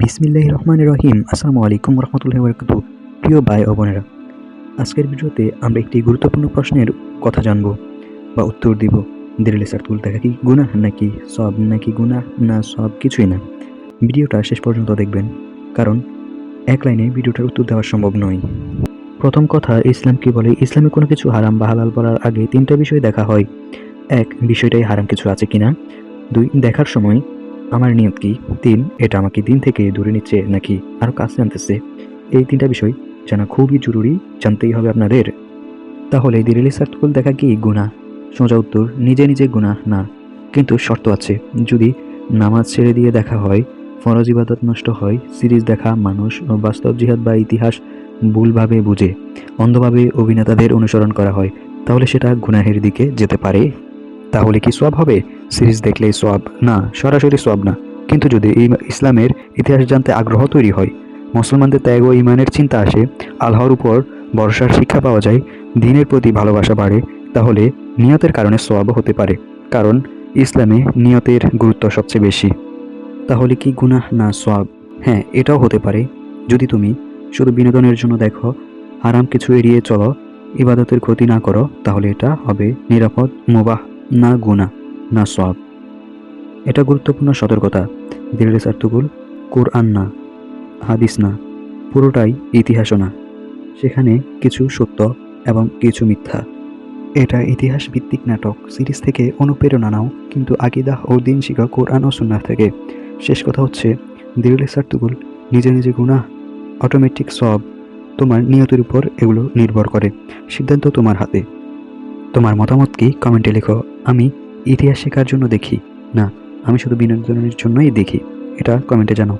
বিসমিল্লাহ রহমান রহিম। আসসালামু আলাইকুম রহমতুল্লাহ বরকাতু প্রিয় ভাই ও বোনেরা, আজকের ভিডিওতে আমরা একটি গুরুত্বপূর্ণ প্রশ্নের কথা জানব বা উত্তর দিব। দিরিলে সার্তুল দেখা কি গুনাহ নাকি সব নাকি গুনাহ? না সব কিছুই না। ভিডিওটা শেষ পর্যন্ত দেখবেন, কারণ এক লাইনে ভিডিওটার উত্তর দেওয়া সম্ভব নয়। প্রথম কথা, ইসলাম কি বলে? ইসলামে কোনো কিছু হারাম বা হালাল বলার আগে তিনটা বিষয় দেখা হয়। এক, বিষয়টাই হারাম কিছু আছে কিনা। দুই, দেখার সময় আমার নিয়ত কি? তিন, এটা আমাকে দিন থেকে দূরে নিচ্ছে নাকি আরও কাছে আনতেছে? এই তিনটা বিষয় জানা খুবই জরুরি, জানতেই হবে আপনাদের। তাহলে দিরিলি সার্টকুল দেখা কি গুণা সোজা উত্তর, নিজে নিজে গুণা না। কিন্তু শর্ত আছে, যদি নামাজ ছেড়ে দিয়ে দেখা হয়, ফরজ ইবাদত নষ্ট হয়, সিরিজ দেখা, মানুষ ও বাস্তব জিহাদ বা ইতিহাস ভুলভাবে বুঝে, অন্ধভাবে অভিনেতাদের অনুসরণ করা হয়, তাহলে সেটা গুনাহের দিকে যেতে পারে। তাহলে কি সব হবে? সিরিজ দেখলেই সব না, সরাসরি সব না। কিন্তু যদি এই ইসলামের ইতিহাস জানতে আগ্রহ তৈরি হয়, মুসলমানদের ত্যাগ ও ইমানের চিন্তা আসে, আল্লাহর উপর ভরসার শিক্ষা পাওয়া যায়, দিনের প্রতি ভালোবাসা বাড়ে, তাহলে নিয়তের কারণে সওয়াব হতে পারে, কারণ ইসলামে নিয়তের গুরুত্ব সবচেয়ে বেশি। তাহলে কি গুনাহ না সওয়াব হ্যাঁ এটাও হতে পারে। যদি তুমি শুধু বিনোদনের জন্য দেখো, হারাম কিছু এড়িয়ে চলো, ইবাদতের ক্ষতি না করো, তাহলে এটা হবে নিরাপদ, মোবাহ, না গুণা না সব এটা গুরুত্বপূর্ণ সতর্কতা। দিল্লি সার্তুকুল কোরআন না, হাদিস না, পুরোটাই ইতিহাসও না। সেখানে কিছু সত্য এবং কিছু মিথ্যা। এটা ইতিহাস ভিত্তিক নাটক, সিরিজ থেকে অনুপ্রেরণা নাও, কিন্তু আকিদাহ ও দিন শিখা কোরআন ও সুন্নাহ থেকে। শেষ কথা হচ্ছে দিল্লি সার্তুকুল নিজে নিজে গুণা অটোমেটিক সব তোমার নিয়তির উপর এগুলো নির্ভর করে। সিদ্ধান্ত তোমার হাতে। তোমার মতামত কি? কমেন্টে লেখো। আমি ইতিহাস শেখার জন্য দেখি। না, আমি শুধু বিনোদনের জন্যই দেখি। এটা কমেন্টে জানাও।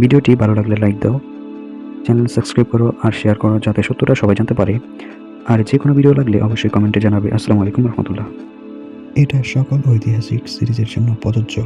ভিডিওটি ভালো লাগলে লাইক দাও। চ্যানেল সাবস্ক্রাইব করো আর শেয়ার করো যাতে সত্যটা সবাই জানতে পারে। আর যে কোনো ভিডিও লাগলে অবশ্যই কমেন্টে জানাবে। আসসালামু আলাইকুম রহমতুল্লাহ। এটা সকল ঐতিহাসিক সিরিজের জন্য প্রযোজ্য।